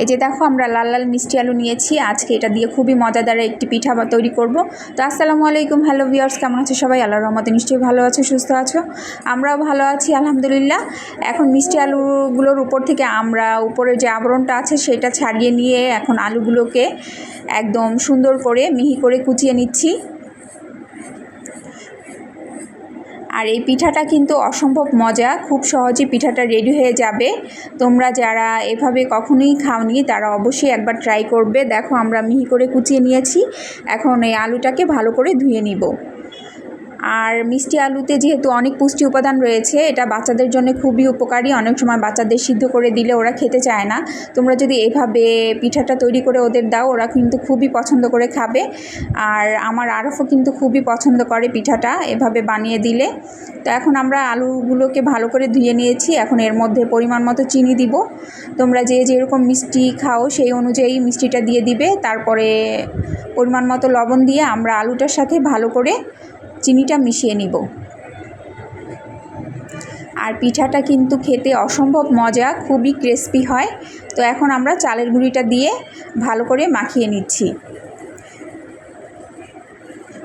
এই যে দেখো, আমরা লাল লাল মিষ্টি আলু নিয়েছি। আজকে এটা দিয়ে খুবই মজাদার একটি পিঠা তৈরি করব। তো আসসালামু আলাইকুম, হ্যালো ভিউয়ার্স, কেমন আছো সবাই? আল্লাহর রহমতে নিশ্চয়ই ভালো আছো, সুস্থ আছো? আমরাও ভালো আছি, আলহামদুলিল্লাহ। এখন মিষ্টি আলুগুলোর উপর থেকে আমরা উপরে যে আবরণটা আছে, সেটা ছাড়িয়ে নিয়ে এখন আলুগুলোকে একদম সুন্দর করে মিহি করে কুচিয়ে নিচ্ছি। আর এই পিঠাটা কিন্তু অসম্ভব মজা। খুব সহজে পিঠাটা রেডি হয়ে যাবে। তোমরা যারা এভাবে কখনোই খাওনি, তারা অবশ্যই একবার ট্রাই করবে। দেখো, আমরা মিহি করে কুচিয়ে নিয়েছি। এখন এই আলুটাকে ভালো করে ধুয়ে নিব। আর মিষ্টি আলুতে যেহেতু অনেক পুষ্টি উপাদান রয়েছে, এটা বাচ্চাদের জন্য খুবই উপকারী। অনেক সময় বাচ্চাদের সিদ্ধ করে দিলে ওরা খেতে চায় না। তোমরা যদি এভাবে পিঠাটা তৈরি করে ওদের দাও, ওরা কিন্তু খুবই পছন্দ করে খাবে। আর আমার আরফও কিন্তু খুবই পছন্দ করে পিঠাটা এভাবে বানিয়ে দিলে। তো এখন আমরা আলুগুলোকে ভালো করে ধুয়ে নিয়েছি। এখন এর মধ্যে পরিমাণ মতো চিনি দিব। তোমরা যে যেরকম মিষ্টি খাও, সেই অনুযায়ী মিষ্টিটা দিয়ে দিবে। তারপরে পরিমাণ মতো লবণ দিয়ে আমরা আলুটার সাথে ভালো করে চিনিটা মিশিয়ে নিব। আর পিঠাটা কিন্তু খেতে অসম্ভব মজা, খুবই ক্রিস্পি হয়। তো এখন আমরা চালের গুঁড়িটা দিয়ে ভালো করে মাখিয়ে নিচ্ছি।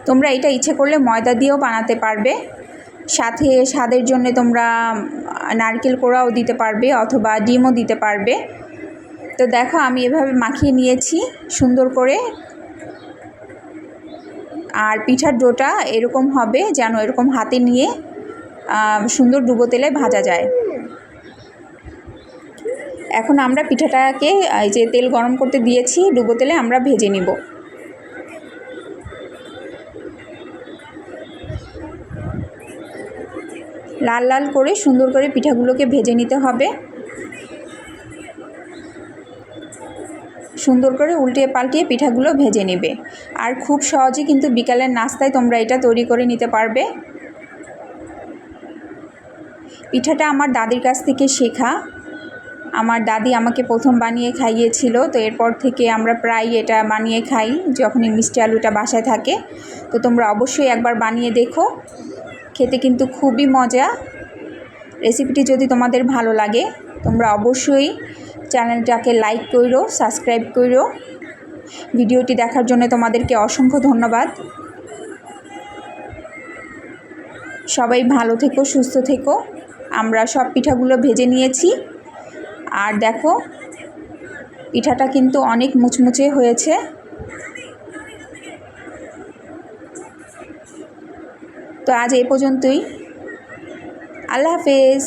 তোমরা এটা ইচ্ছে করলে ময়দা দিয়েও বানাতে পারবে। সাথে স্বাদের জন্য তোমরা নারকেল কোড়াও দিতে পারবে অথবা ডিমও দিতে পারবে। তো দেখো আমি এভাবে মাখিয়ে নিয়েছি সুন্দর করে। আর পিঠার ডোটা এরকম হবে যেন এরকম হাতে নিয়ে সুন্দর ডুবো তেলে ভাজা যায়। এখন আমরা পিঠাটাকে, এই যে তেল গরম করতে দিয়েছি, ডুবো তেলে আমরা ভেজে নিব। লাল লাল করে সুন্দর করে পিঠাগুলোকে ভেজে নিতে হবে। সুন্দর করে উল্টিয়ে পাল্টিয়ে পিঠাগুলো ভেজে নেবে। আর খুব সহজে কিন্তু বিকালের নাস্তায় তোমরা এটা তৈরি করে নিতে পারবে। পিঠাটা আমার দাদির কাছ থেকে শেখা। আমার দাদি আমাকে প্রথম বানিয়ে খাইয়েছিল, তো এরপর থেকে আমরা প্রায় এটা বানিয়ে খাই যখনই মিষ্টি আলুটা বাসায় থাকে। তো তোমরা অবশ্যই একবার বানিয়ে দেখো। খেতে কিন্তু খুবই মজা। রেসিপিটি যদি তোমাদের ভালো লাগে, তোমরা অবশ্যই চ্যানেলটাকে লাইক করো সাবস্ক্রাইব করো ভিডিওটি দেখার জন্য তোমাদেরকে অসংখ্য ধন্যবাদ। সবাই ভালো থেকো, সুস্থ থেকো। আমরা সব পিঠাগুলো ভেজে নিয়েছি। আর দেখো, পিঠাটা কিন্তু অনেক মুচমুচে হয়েছে। তো আজ এই পর্যন্তই। আল্লাহ হাফেজ।